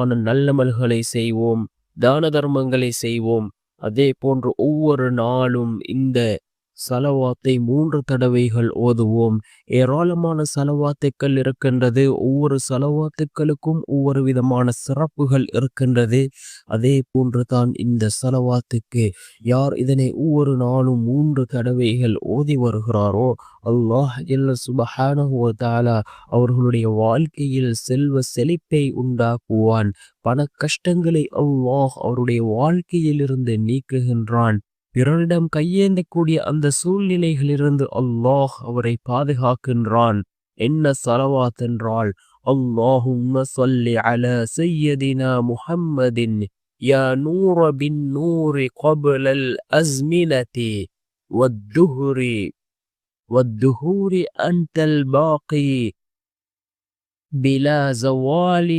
ஏராளமான நல்லமல்களை செய்வோம் தான தர்மங்களை செய்வோம். அதே போன்று ஒவ்வொரு நாளும் இந்த சலவாத்தை மூன்று தடவைகள் ஓதுவோம். ஏராளமான சலவாத்துக்கள் இருக்கின்றது. ஒவ்வொரு சலவாத்துக்களுக்கும் ஒவ்வொரு விதமான சிறப்புகள் இருக்கின்றது. அதே போன்று தான் இந்த சலவாத்துக்கு. யார் இதனை ஒவ்வொரு நாளும் மூன்று தடவைகள் ஓதி வருகிறாரோ அல்லாஹ் ஜல்ல சுபஹானஹு அவர்களுடைய வாழ்க்கையில் செல்வ செழிப்பை உண்டாக்குவான். பண கஷ்டங்களை அல்லாஹ் அவருடைய வாழ்க்கையிலிருந்து நீக்குகின்றான். பிறரிடம் கையேந்தக்கூடிய அந்த சூழ்நிலைகளிலிருந்து அல்லாஹ் அவரை பாதுகாக்கின்றான் என்ன சலவாத் என்றால் அல்லாஹும்ம சொல்லி அல சையதினா முஹம்மதின் யா நூர பின் நூரி قبل الأزمنة والدهر والدهور أنت الباقي بلا زوال